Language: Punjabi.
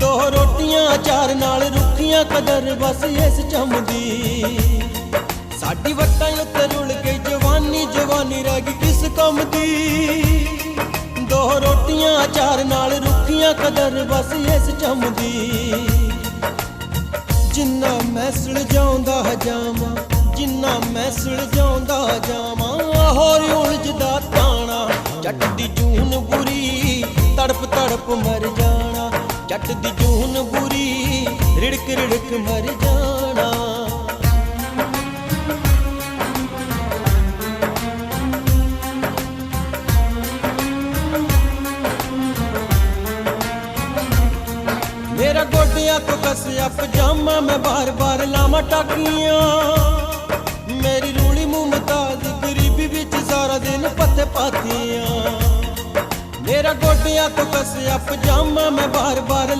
ਦੋ ਰੋਟੀਆਂ, ਚਾਰ ਨਾਲ ਰੁੱਖੀਆਂ, ਕਦਰ ਬਸ ਇਸ ਚੰਮਦੀ ਸਾਡੀ ਵੱਟਾਂ ਉੱਤੇ ਰੁਲ ਕੇ ਜਵਾਨੀ ਜਵਾਨੀ ਰਹਿ ਗਈ ਕਿਸ ਕੰਮ ਦੀ। ਦੋ ਰੋਟੀਆਂ, ਚਾਰ ਨਾਲ ਰੁੱਖੀਆਂ, ਕਦਰ ਬਸ ਇਸ ਚੰਮਦੀ ਜਿੰਨਾ ਮੈਂ ਸੁਲਝਾਉਂਦਾ ਜਾਵਾਂ ਜਿੰਨਾ ਮੈਂ ਸੁਲਝਾਉਂਦਾ ਜਾਵਾਂ ਹੋਰ ਉਲਝਦਾ ਤਾਣਾ। ਜੱਟ ਦੀ ਜੂਨ ਬੁਰੀ, ਤੜਪ ਤੜਪ ਮਰ ਜੱਟ ਦੀ ਜੂਨ ਬੁਰੀ, ਰਿੜਕ ਰਿੜਕ ਮਰ ਜਾਣਾ। ਮੇਰਾ ਗੋਡਿਆਂ ਤੋਂ ਕੱਸਿਆ ਪਜਾਮਾ ਮੈਂ ਬਾਰ-ਬਾਰ ਲਾਵਾਂ ਟਾਕੀਆਂ। ਮੇਰੀ ਰੂਲੀ ਮੁਮਤਾਜ਼ ਗਰੀਬੀ ਵਿੱਚ ਸਾਰਾ ਦਿਨ ਪੱਤੇ ਪਾਤੀਆਂ ਮੇਰਾ ਗੋਡਿਆਂ ਤੋਂ ਕੱਸਿਆ ਪਜਾਮਾ ਮੈਂ ਬਾਰ-ਬਾਰ